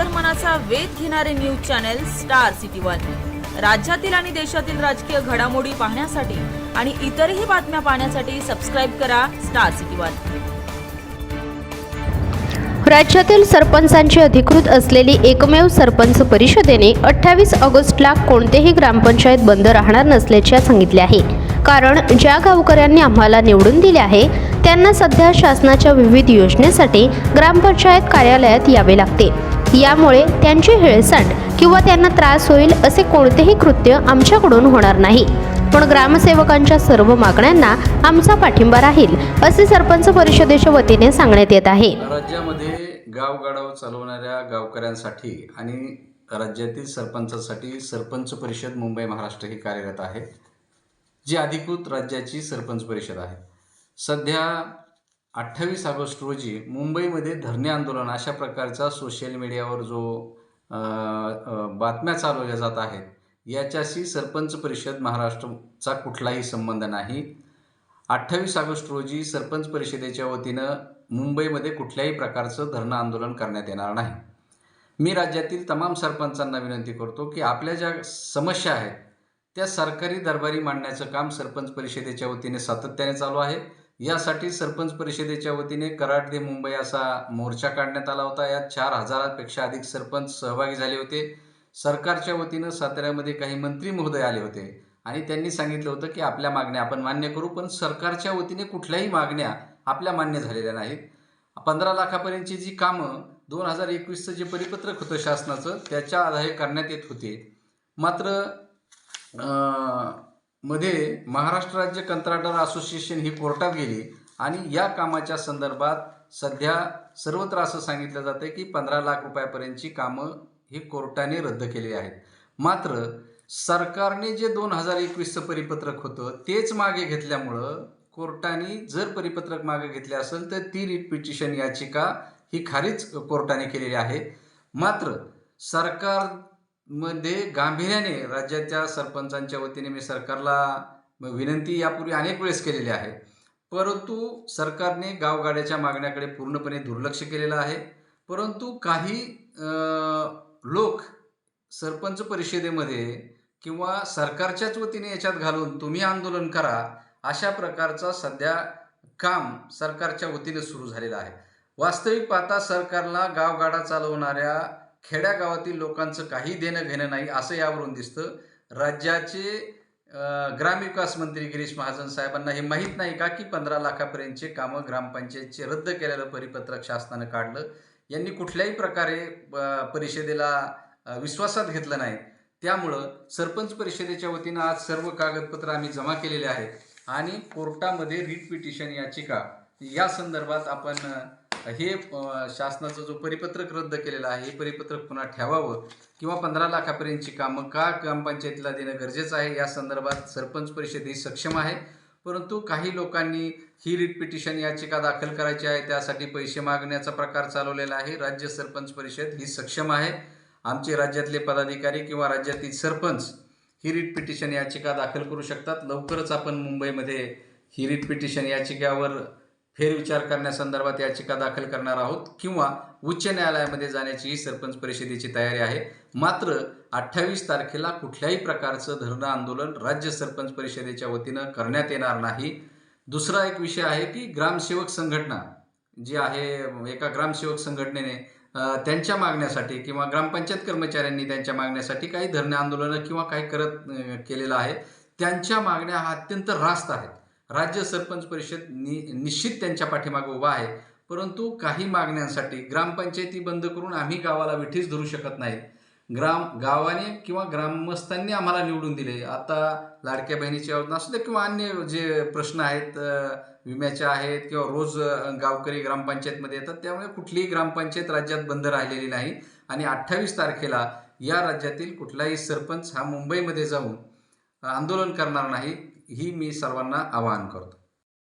अंतर्मनाचा वेध घेणारे news channel Star City One. राज्यातील आणि देशातील राजकीय घडामोडी पाहण्यासाठी आणि इतरही बातम्या पाहण्यासाठी सबस्क्राईब करा स्टार सिटी वन. राज्यातील सरपंचांची अधिकृत असलेली एकमेव सरपंच परिषदेने अठ्ठावीस ऑगस्टला कोणतेही ग्रामपंचायत बंद राहणार नसल्याचे सांगितले आहे. कारण ज्या गावकऱ्यांनी आम्हाला निवडून दिले आहे त्यांना सध्या शासनाच्या विविध योजनेसाठी ग्रामपंचायत कार्यालयात यावे लागते. यामुळे त्यांची हेळसांड किंवा त्यांना त्रास होईल असे कोणतेही कृत्य आमच्याकडून होणार नाही. पण ग्रामसेवकांच्या सर्व मागण्यांना आमचा पाठिंबा राहील असे सरपंच परिषदेच्या वतीने सांगण्यात येत आहे. राज्यामध्ये गावगाडाव चालवणाऱ्या गावकऱ्यांसाठी आणि राज्यातील सरपंचासाठी सरपंच परिषद मुंबई महाराष्ट्र ही कार्यरत आहे जी अधिकृत राज्याची सरपंच परिषद आहे. सध्या अठ्ठावीस ऑगस्ट रोजी मुंबईमध्ये धरणे आंदोलन अशा प्रकारचा सोशल मीडियावर जो बातम्या चालवल्या जात आहेत याच्याशी सरपंच परिषद महाराष्ट्रचा कुठलाही संबंध नाही. अठ्ठावीस ऑगस्ट रोजी सरपंच परिषदेच्या वतीनं मुंबईमध्ये कुठल्याही प्रकारचं धरणं आंदोलन करण्यात येणार नाही. मी राज्यातील तमाम सरपंचांना विनंती करतो की आपल्या ज्या समस्या आहेत त्या सरकारी दरबारी मांडण्याचं काम सरपंच परिषदेच्या वतीने सातत्याने चालू आहे. यासाठी सरपंच परिषदेच्या वतीने कराड दे मुंबई असा मोर्चा काढण्यात आला होता. यात चार हजारापेक्षा अधिक सरपंच सहभागी झाले होते. सरकारच्या वतीनं साताऱ्यामध्ये काही मंत्री महोदय आले होते आणि त्यांनी सांगितलं होतं की आपल्या मागण्या आपण मान्य करू पण सरकारच्या वतीने कुठल्याही मागण्या आपल्या मान्य झालेल्या नाहीत. पंधरा लाखापर्यंतची जी कामं दोन हजार एकवीसचं जे परिपत्रक होतं शासनाचं त्याच्या आधारे करण्यात येत होते. मात्र मध्ये महाराष्ट्र राज्य कंत्राटदार असोसिएशन ही कोर्टात गेली आणि या कामाच्या संदर्भात सध्या सर्वत्र असं सांगितलं जातं की पंधरा लाख रुपयापर्यंतची कामं ही कोर्टाने रद्द केलेली आहेत. मात्र सरकारने जे दोन हजार एकवीसचं परिपत्रक होतं तेच मागे घेतल्यामुळं कोर्टाने जर परिपत्रक मागे घेतले असेल तर ती रिट पिटिशन याचिका ही खारीच कोर्टाने केलेली आहे. मात्र सरकार मध्ये गांभीर्याने राज्याच्या सरपंचांच्या वतीने मी सरकारला विनंती यापूर्वी अनेक वेळेस केलेली आहे. परंतु सरकारने गावगाड्याच्या मागण्याकडे पूर्णपणे दुर्लक्ष केलेलं आहे. परंतु काही लोक सरपंच परिषदेमध्ये किंवा सरकारच्याच वतीने याच्यात घालून तुम्ही आंदोलन करा अशा प्रकारचा सध्या काम सरकारच्या वतीने सुरू झालेलं आहे. वास्तविक पाहता सरकारला गावगाडा चालवणाऱ्या खेड्यागावातील लोकांचं काही देणं घेणं नाही असं यावरून दिसतं. राज्याचे ग्रामविकास मंत्री गिरीश महाजन साहेबांना हे माहीत नाही का की पंधरा लाखापर्यंतचे कामं ग्रामपंचायतचे रद्द केलेलं परिपत्रक शासनानं काढलं? यांनी कुठल्याही प्रकारे परिषदेला विश्वासात घेतलं नाही. त्यामुळं सरपंच परिषदेच्या वतीनं आज सर्व कागदपत्र आम्ही जमा केलेले आहेत. आणि कोर्टामध्ये रिट पिटिशन याचिका. या संदर्भात आपण हे शासनाचा शासनाचं जो परिपत्रक रद्द केलेला आहे हे परिपत्रक पुन्हा ठेवावं किंवा पंधरा लाखापर्यंतची कामं का ग्रामपंचायतीला देणं गरजेचं आहे? या संदर्भात सरपंच परिषद ही सक्षम आहे. परंतु काही लोकांनी ही रिट पिटिशन याचिका दाखल करायची आहे त्यासाठी पैसे मागण्याचा प्रकार चालवलेला आहे. राज्य सरपंच परिषद ही सक्षम आहे. आमचे राज्यातले पदाधिकारी किंवा राज्यातील सरपंच ही रिट पिटिशन याचिका दाखल करू शकतात. लवकरच आपण मुंबईमध्ये ही रिट पिटिशन याचिकावर फेरविचार करण्यासंदर्भात याचिका दाखल करणार आहोत किंवा उच्च न्यायालयामध्ये जाण्याचीही सरपंच परिषदेची तयारी आहे. मात्र अठ्ठावीस तारखेला कुठल्याही प्रकारचं धरणं आंदोलन राज्य सरपंच परिषदेच्या वतीनं करण्यात येणार नाही. दुसरा एक विषय आहे की ग्रामसेवक संघटना जी आहे एका ग्रामसेवक संघटनेने त्यांच्या मागण्यासाठी किंवा ग्रामपंचायत कर्मचाऱ्यांनी त्यांच्या मागण्यासाठी काही धरणे आंदोलनं किंवा काही करत केलेलं आहे. त्यांच्या मागण्या हा अत्यंत रास्त आहेत. राज्य सरपंच परिषद नि निश्चित त्यांच्या पाठीमागे उभा आहे. परंतु काही मागण्यांसाठी ग्रामपंचायती बंद करून आम्ही गावाला विठीच धरू शकत नाही. ग्राम गावाने किंवा ग्रामस्थांनी आम्हाला निवडून दिले. आता लाडक्या बहिणीची योजना असू दे किंवा अन्य जे प्रश्न आहेत विम्याच्या आहेत किंवा रोज गावकरी ग्रामपंचायतमध्ये येतात त्यामुळे कुठलीही ग्रामपंचायत राज्यात बंद राहिलेली नाही. आणि अठ्ठावीस तारखेला या राज्यातील कुठलाही सरपंच हा मुंबईमध्ये जाऊन आंदोलन करणार नाही. ही मी सर्वांना आवाहन करतो.